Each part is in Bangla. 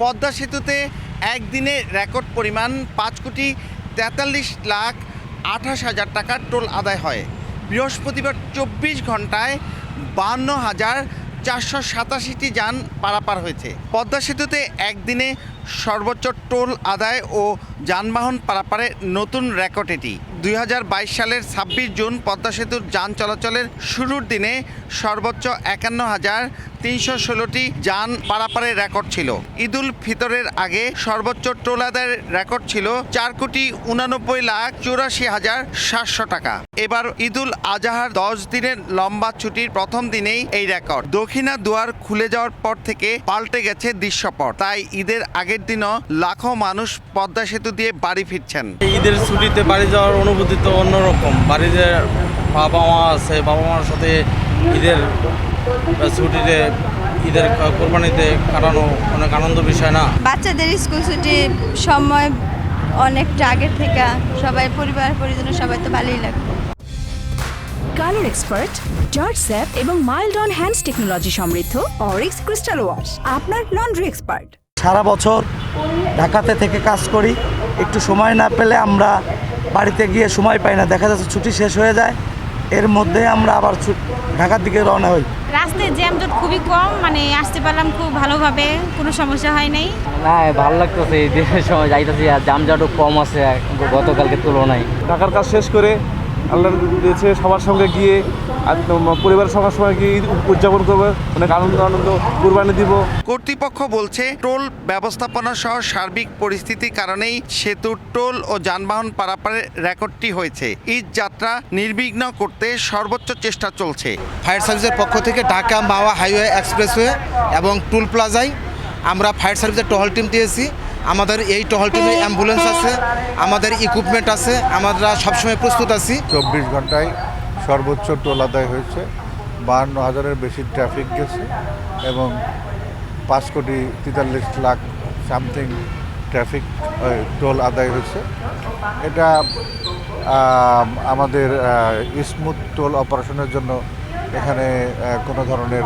পদ্মা সেতুতে একদিনে রেকর্ড পরিমাণ পাঁচ কোটি তেতাল্লিশ লাখ আঠাশ হাজার টাকার টোল আদায় হয়। বৃহস্পতিবার চব্বিশ ঘন্টায় বান্ন হাজার চারশো সাতাশিটি যান পারাপার হয়েছে। পদ্মা সেতুতে একদিনে সর্বোচ্চ টোল আদায় ও যানবাহন পারাপারে নতুন রেকর্ড এটি। দুই হাজার বাইশ সালের ছাব্বিশ জুন পদ্মা সেতুর যান চলাচলের শুরুর দিনে সর্বোচ্চ একান্ন হাজার তিনশো ষোলোটি যান পারাপারের রেকর্ড ছিল। ঈদুল ফিতরের আগে সর্বোচ্চ টোল আদায়ের রেকর্ড ছিল চার কোটি উনানব্বই লাখ চুরাশি হাজার সাতশো টাকা। এবার ঈদুল আজহার দশ দিনের লম্বা ছুটির প্রথম দিনেই এই রেকর্ড। দক্ষিণা দুয়ার খুলে যাওয়ার পর থেকে পাল্টে গেছে দৃশ্যপট। তাই ঈদের আগের দিনও লাখো মানুষ পদ্মা সেতু দিয়ে বাড়ি ফিরছেন। ঈদের ছুটিতে বাড়ি যাওয়ার অনুভূতি তো অন্যরকম। বাড়িতে বাবা মা আছে বাবা মার সাথে ঈদের ছুটিতে ঈদের কোরবানিতে কাটানো অনেক আনন্দ বিষয় না? বাচ্চাদের স্কুল ছুটির সময় অনেকটা আগের থেকে সবাই পরিবার পরিজন সবাই তো ভালোই লাগবে। কালার এক্সপার্ট জর্জ স্যাপ এবং মাইল্ড অন হ্যান্ডস টেকনোলজি সমৃদ্ধ অরিক্স ক্রিস্টাল ওয়াশ আপনার লন্ড্রি এক্সপার্ট। সারা বছর ঢাকাতে থেকে কাজ করি একটু সময় না পেলে আমরা বাড়িতে গিয়ে সময় পাই না দেখা যাচ্ছে ছুটি শেষ হয়ে যায় এর মধ্যে আমরা আবার ঢাকার দিকে রওনা হই। রাস্তায় জ্যাম জ্যামজট খুবই কম মানে আসতে পারলাম খুব ভালোভাবে কোনো সমস্যা হয় নাই? না ভালো লাগতেছে এই দিনের সময় যাইতেছি আর জামজাটও কম আছে গতকালকে তুলনায়। ঢাকার কাজ শেষ করে আল্লাহ দিয়েছে সবার সঙ্গে গিয়ে আর পরিবারের সবার সঙ্গে গিয়ে ঈদ উদযাপন করব। অনেক আনন্দ আনন্দ কুরবানি দিব। কর্তৃপক্ষ বলছে টোল ব্যবস্থাপনা সহ সার্বিক পরিস্থিতির কারণেই সেতুর টোল ও যানবাহন পারাপারের রেকর্ডটি হয়েছে। ঈদ যাত্রা নির্বিঘ্ন করতে সর্বোচ্চ চেষ্টা চলছে। ফায়ার সার্ভিসের পক্ষ থেকে ঢাকা মাওয়া হাইওয়ে এক্সপ্রেসওয়ে এবং টুল প্লাজায় আমরা ফায়ার সার্ভিসের টহল টিম দিয়েছি। আমাদের এই টহল টিমে অ্যাম্বুলেন্স আছে, আমাদের ইকুইপমেন্ট আছে, আমরা সবসময় প্রস্তুত আছি। চব্বিশ ঘন্টায় সর্বোচ্চ টোল আদায় হয়েছে, বাহান্ন হাজারের বেশি ট্রাফিক গেছে এবং পাঁচ কোটি তেতাল্লিশ লাখ সামথিং ট্রাফিক টোল আদায় হয়েছে। এটা আমাদের স্মুথ টোল অপারেশনের জন্য এখানে কোনো ধরনের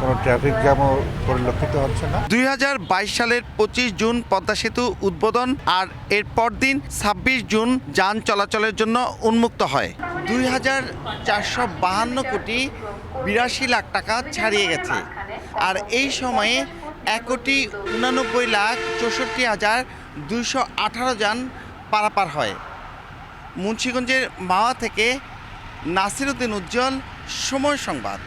কোনো ট্রাফিক জ্যামও পরিলক্ষিত হচ্ছে না। দুই হাজার বাইশ সালের পঁচিশ জুন পদ্মা সেতু উদ্বোধন আর এর পরদিন ছাব্বিশ জুন যান চলাচলের জন্য উন্মুক্ত হয়। দুই হাজার চারশো বাহান্ন কোটি বিরাশি লাখ টাকা ছাড়িয়ে গেছে। আর এই সময়ে এক কোটি উনানব্বই লাখ চৌষট্টি হাজার দুইশো আঠারো যান পারাপার হয়। মুন্সীগঞ্জের মাওয়া থেকে নাসিরুদ্দিন উজ্জ্বল সময় সংবাদ।